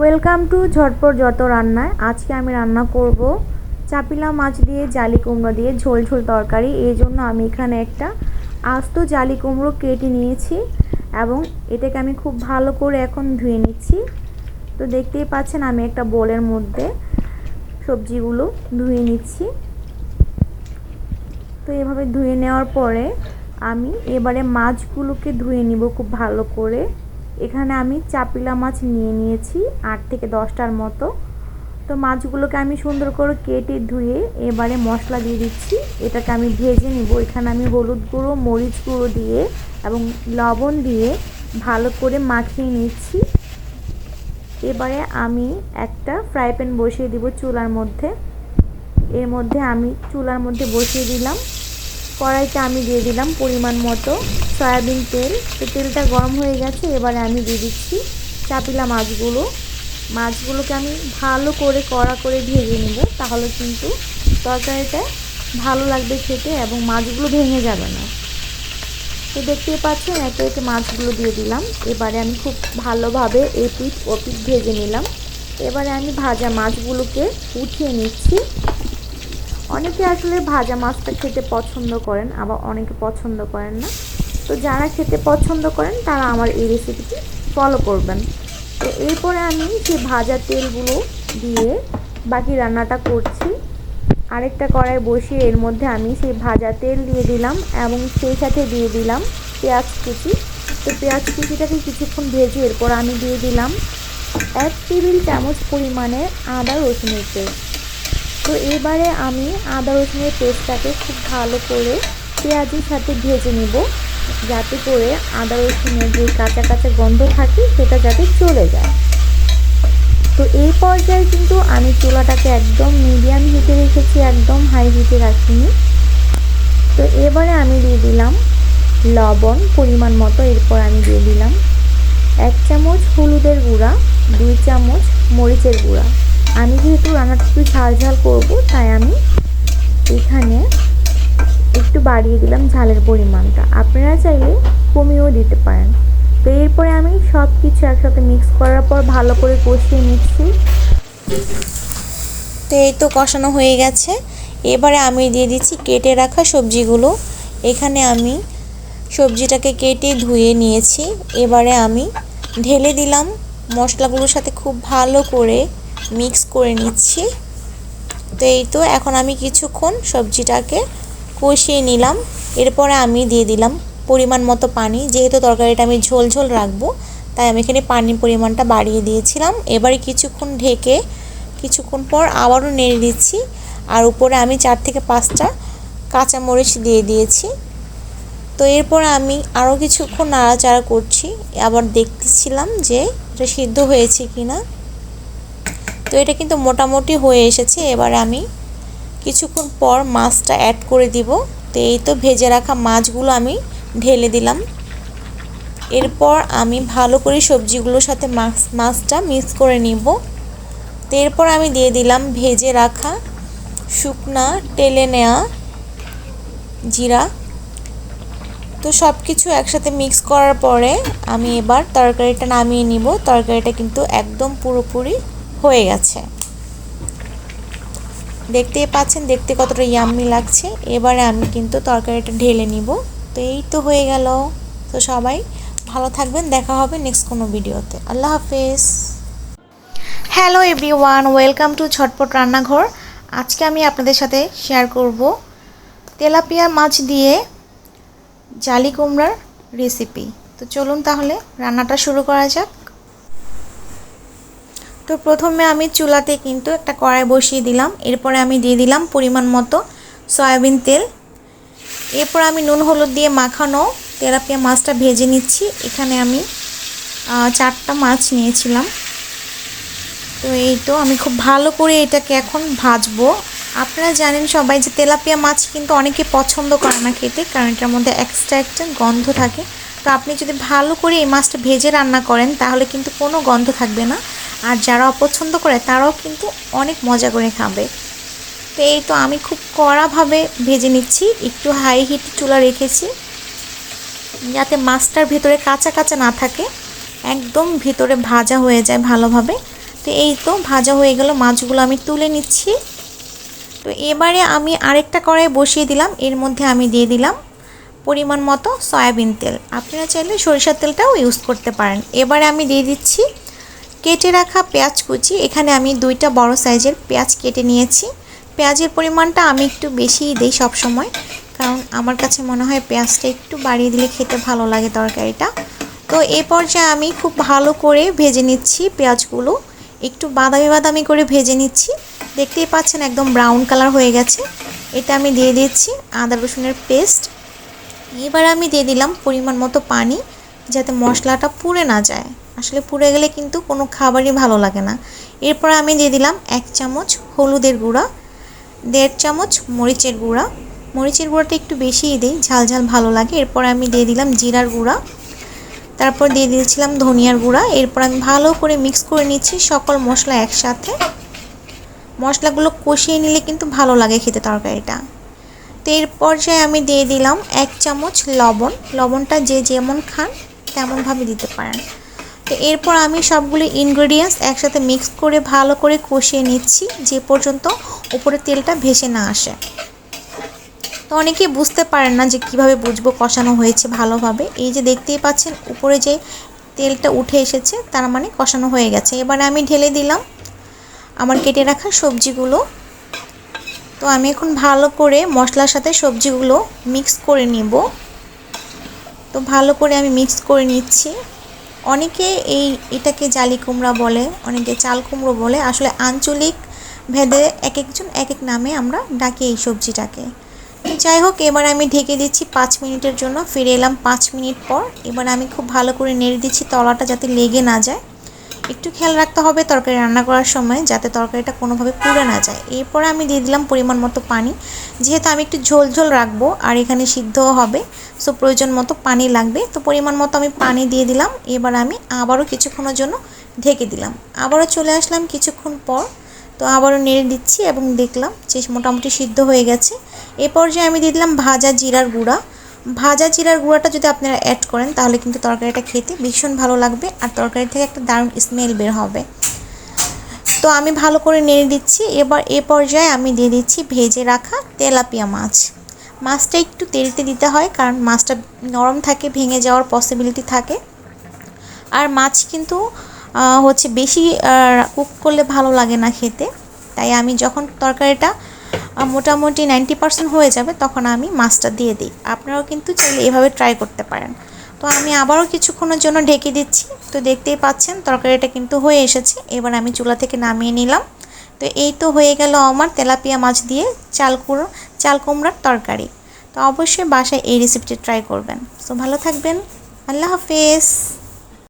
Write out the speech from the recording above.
Welcome to ঝটপট যত রান্নায়। আজকে আমি রান্না করব চাপিলা মাছ দিয়ে জালি কুমড়ো দিয়ে ঝোল ঝোল তরকারি। এই জন্য আমি এখানে একটা আস্ত জালি কুমড়ো কেটে নিয়েছি এবং এটাকে আমি খুব ভালো করে এখন ধুয়ে নিচ্ছি। তো দেখতেই পাচ্ছেন আমি একটা বোলের মধ্যে সবজিগুলো ধুয়ে নিচ্ছি। তো এভাবে ধুয়ে নেওয়ার পরে আমি এবারে মাছগুলোকে ধুয়ে নিব খুব ভালো করে। এখানে আমি চাপিলা মাছ নিয়ে নিয়েছি আট থেকে দশটার মতো। তো মাছগুলোকে আমি সুন্দর করে কেটে ধুয়ে এবারে মশলা দিয়ে দিচ্ছি। এটাকে আমি ভেজে নিব। এখানে আমি হলুদ গুঁড়ো, মরিচ গুঁড়ো দিয়ে এবং লবণ দিয়ে ভালো করে মাখিয়ে নিচ্ছি। এবারে আমি একটা ফ্রাই প্যান বসিয়ে দিব চুলার মধ্যে। এর মধ্যে আমি চুলার মধ্যে বসিয়ে দিলাম। কড়াইতে আমি দিয়ে দিলাম পরিমাণ মতো। সয়াবিন তেল। তো তেলটা গরম হয়ে গেছে, এবারে আমি দিয়ে দিচ্ছি চাপিলা মাছগুলো। মাছগুলোকে আমি ভালো করে কড়া করে ভেজে নেব, তাহলে কিন্তু তরকারিটা ভালো লাগবে খেতে এবং মাছগুলো ভেঙে যাবে না। তো দেখতেই পাচ্ছেন, একে একে মাছগুলো দিয়ে দিলাম। এবারে আমি খুব ভালোভাবে এই পিঠ ও পিঠ ভেজে নিলাম। এবারে আমি ভাজা মাছগুলোকে উঠিয়ে নিচ্ছি। অনেকে আসলে ভাজা মাছটা খেতে পছন্দ করেন, আবার অনেকে পছন্দ করেন না। তো যারা খেতে পছন্দ করেন, তারা আমার এই রেসিপিটি ফলো করবেন। তো এরপরে আমি সেই ভাজা তেলগুলো দিয়ে বাকি রান্নাটা করছি, আরেকটা কড়াই বসিয়ে এর মধ্যে আমি সেই ভাজা তেল দিয়ে দিলাম এবং সেই সাথে দিয়ে দিলাম পেঁয়াজ কুচি। তো পেঁয়াজ কুচিটাকে কিছুক্ষণ ভেজে এরপর আমি দিয়ে দিলাম এক টেবিল চামচ পরিমাণে আদা রসুনের পেস্ট। তো এবারে আমি আদা রসুনের পেস্টটাকে খুব ভালো করে পেঁয়াজের সাথে ভেজে নেব। যাতে করে আদা রসুনের যে কাঁচা কাঁচা গন্ধ থাকে, সেটা যাতে চলে যায়। তো এই পর্যায়ে কিন্তু আমি চুলাটাকে একদম মিডিয়াম হিটে রেখেছি, একদম হাই হিটে রাখিনি। তো এবারে আমি দিয়ে দিলাম লবণ পরিমাণ মতো, এরপর আমি দিয়ে দিলাম এক চামচ হলুদের গুঁড়া, দুই চামচ মরিচের গুঁড়া। আমি যেহেতু রান্নাটা একটু ঝাল ঝাল করব, তাই আমি এখানে একটু বাড়িয়ে দিলাম ঝালের পরিমাণটা। আপনারা চাইলে কমিয়েও দিতে পারেন। তো এরপরে আমি সব কিছু একসাথে মিক্স করার পর ভালো করে কষিয়ে নিচ্ছি। তো এই তো কষানো হয়ে গেছে। এবারে আমি দিয়ে দিচ্ছি কেটে রাখা সবজিগুলো। এখানে আমি সবজিটাকে কেটে ধুয়ে নিয়েছি। এবারে আমি ঢেলে দিলাম মশলাগুলোর সাথে খুব ভালো করে মিক্স করে নিচ্ছি। তো এই তো এখন আমি কিছুক্ষণ সবজিটাকে কষিয়ে নিলাম। এরপরে আমি দিয়ে দিলাম পরিমাণ মতো পানি। যেহেতু তরকারিটা আমি ঝোল ঝোল রাখব, তাই আমি এখানে পানির পরিমাণটা বাড়িয়ে দিয়েছিলাম। এবারে কিছুক্ষণ ঢেকে কিছুক্ষণ পর আবারও নেড়ে দিচ্ছি। আর উপরে আমি চার থেকে পাঁচটা কাঁচামরিচ দিয়ে দিয়েছি। তো এরপর আমি আরও কিছুক্ষণ নাড়াচাড়া করছি। আবার দেখতেছিলাম যে এটা সিদ্ধ হয়েছে কি না তো এটা কিন্তু মোটামুটি হয়ে এসেছে। এবার আমি কিছুক্ষণ পর মাছটা অ্যাড করে দিব। তো এই তো ভেজে রাখা মাছগুলো আমি ঢেলে দিলাম। এরপর আমি ভালো করে সবজিগুলোর সাথে মাছ, মাছটা মিক্স করে নিব। তো এরপর আমি দিয়ে দিলাম ভেজে রাখা শুকনা টেলে নেওয়া জিরা। তো সব কিছু একসাথে মিক্স করার পরে আমি এবার তরকারিটা নামিয়ে নিব। তরকারিটা কিন্তু একদম পুরোপুরি হয়ে গেছে। দেখতেই পাচ্ছেন, দেখতে কতটা ইয়াম্মি লাগছে। এবারে আমি কিন্তু তরকারিটা ঢেলে নিব। তো এই তো হয়ে গেল। তো সবাই ভালো থাকবেন, দেখা হবে নেক্সট কোনো ভিডিওতে। আল্লাহ হাফেজ। Hello everyone welcome to Chatpat Rannaghar আজকে আমি আপনাদের সাথে শেয়ার করব তেলাপিয়া মাছ দিয়ে জালি কুমড়ার রেসিপি তো চলুন তাহলে রান্নাটা শুরু করা যাক। তো প্রথমে আমি চুলাতে কিন্তু একটা কড়াই বসিয়ে দিলাম। এরপরে আমি দিয়ে দিলাম পরিমাণ মতো সয়াবিন তেল। এরপর আমি নুন, হলুদ দিয়ে মাখানো তেলাপিয়া মাছটা ভেজে নিচ্ছি। এখানে আমি চারটা মাছ নিয়েছিলাম। তো এই তো আমি খুব ভালো করে এটাকে এখন ভাজবো। আপনারা জানেন সবাই যে তেলাপিয়া মাছ কিন্তু অনেকে পছন্দ করে না খেতে, কারণ এটার মধ্যে এক্সট্রা একটা গন্ধ থাকে। তো আপনি যদি ভালো করে এই মাছটা ভেজে রান্না করেন, তাহলে কিন্তু কোনো গন্ধ থাকবে না। আর যারা অপছন্দ করে, তারাও কিন্তু অনেক মজা করে খাবে। তো এই তো আমি খুব কড়াভাবে ভেজে নিচ্ছি, একটু হাই হিট চুলা রেখেছি, যাতে মাছটার ভেতরে কাঁচা কাঁচা না থাকে, একদম ভিতরে ভাজা হয়ে যায় ভালোভাবে। তো এই তো ভাজা হয়ে গেল, মাছগুলো আমি তুলে নিচ্ছি। তো এবারে আমি আরেকটা কড়াই বসিয়ে দিলাম, এর মধ্যে আমি দিয়ে দিলাম পরিমাণ মতো সয়াবিন তেল। আপনারা চাইলে সরিষার তেলটাও ইউজ করতে পারেন। এবারে আমি দিয়ে দিচ্ছি কেটে রাখা পেঁয়াজ কুচি। এখানে আমি দুইটা বড় সাইজের পেঁয়াজ কেটে নিয়েছি। পেঁয়াজের পরিমাণটা আমি একটু বেশিই দিই সবসময়, কারণ আমার কাছে মনে হয় পেঁয়াজটা একটু বাড়িয়ে দিলে খেতে ভালো লাগে তরকারিটা। তো এই পর্যায়ে আমি খুব ভালো করে ভেজে নিচ্ছি পেঁয়াজগুলো। একটু বাদামি বাদামি করে ভেজে নিচ্ছি। দেখতেই পাচ্ছেন একদম ব্রাউন কালার হয়ে গেছে। এটা আমি দিয়ে দিচ্ছি আদা রসুনের পেস্ট। এবার আমি দিয়ে দিলাম পরিমাণ মতো পানি, যাতে মশলাটা পুড়ে না যায়। আসলে পুড়ে গেলে কিন্তু কোনো খাবারই ভালো লাগে না। এরপর আমি দিয়ে দিলাম এক চামচ হলুদের গুঁড়া, দেড় চামচ মরিচের গুঁড়া। মরিচের গুঁড়াটা একটু বেশিই দিই, ঝাল ঝাল ভালো লাগে। এরপর আমি দিয়ে দিলাম জিরার গুঁড়া। তারপর দিয়ে দিয়েছিলাম ধনিয়ার গুঁড়া। এরপর আমি ভালো করে মিক্স করে নিচ্ছি সকল মশলা একসাথে। মশলাগুলো কষিয়ে নিলে কিন্তু ভালো লাগে খেতে তরকারিটা। তো এর পর্যায়ে আমি দিয়ে দিলাম এক চামচ লবণ। লবণটা যে যেমন খান তেমনভাবে দিতে পারেন। তো এরপর আমি সবগুলো ইনগ্রেডিয়েন্টস একসাথে মিক্স করে, ভালো করে কষিয়ে নিচ্ছি, যে পর্যন্ত উপরে তেলটা ভেসে না আসে। তো অনেকেই বুঝতে পারেন না যে কীভাবে বুঝব কষানো হয়েছে ভালোভাবে। এই যে দেখতেই পাচ্ছেন, উপরে যে তেলটা উঠে এসেছে, তার মানে কষানো হয়ে গেছে। এবারে আমি ঢেলে দিলাম আমার কেটে রাখা সবজিগুলো। তো আমি এখন ভালো করে মশলার সাথে সবজিগুলো মিক্স করে নিব। তো ভালো করে আমি মিক্স করে নিচ্ছি। অনেকে এই এটাকে জালি কুমড়া বলে, অনেকে চাল কুমড়ো বলে। আসলে আঞ্চলিক ভেদে এক একজন এক এক নামে আমরা ডাকি এই সবজিটাকে। যাই হোক, এবার আমি ঢেকে দিচ্ছি পাঁচ মিনিটের জন্য। ফিরে এলাম পাঁচ মিনিট পর। এবার আমি খুব ভালো করে নেড়ে দিচ্ছি তলাটা যাতে লেগে না যায়। একটু খেয়াল রাখতে হবে তরকারি রান্না করার সময় যাতে তরকারিটা কোনোভাবে পুড়ে না যায়। এরপরে আমি দিয়ে দিলাম পরিমাণ মতো পানি। যেহেতু আমি একটু ঝোল ঝোল রাখব আর এখানে সিদ্ধও হবে, সো প্রয়োজন মতো পানি লাগবে। তো পরিমাণ মতো আমি পানি দিয়ে দিলাম। এবার আমি আবারও কিছুক্ষণের জন্য ঢেকে দিলাম। আবারও চলে আসলাম কিছুক্ষণ পর। তো আবারও নেড়ে দিচ্ছি এবং দেখলাম যে মোটামুটি সিদ্ধ হয়ে গেছে। এ পর্যায়ে আমি দিয়ে দিলাম ভাজা জিরার গুঁড়া। ভাজা জিরার গুঁড়াটা যদি আপনারা অ্যাড করেন, তাহলে কিন্তু তরকারিটা খেতে ভীষণ ভালো লাগবে আর তরকারি থেকে একটা দারুণ স্মেল বের হবে। তো আমি ভালো করে নেড়ে দিচ্ছি। এবার এ পর্যায়ে আমি দিয়ে দিচ্ছি ভেজে রাখা তেলাপিয়া মাছ। মাছটা একটু তেলতে দিতে হয়, কারণ মাছটা নরম থাকে, ভেঙে যাওয়ার পসিবিলিটি থাকে। আর মাছ কিন্তু হচ্ছে বেশি কুক করলে ভালো লাগে না খেতে। তাই আমি যখন তরকারিটা মোটামুটি নাইনটি পার্সেন্ট হয়ে যাবে, তখন আমি মাছটা দিয়ে দিই। আপনারাও কিন্তু চাইলে এভাবে ট্রাই করতে পারেন। তো আমি আবারও কিছুক্ষণের জন্য ঢেকে দিচ্ছি। তো দেখতেই পাচ্ছেন, তরকারিটা কিন্তু হয়ে এসেছে। এবার আমি চুলা থেকে নামিয়ে নিলাম। তো এই তো হয়ে গেল আমার তেলাপিয়া মাছ দিয়ে চাল কুড়ো, চাল কুমড়ার তরকারি। তো অবশ্যই বাসায় এই রেসিপিটি ট্রাই করবেন। সো ভালো থাকবেন। আল্লাহ হাফেজ।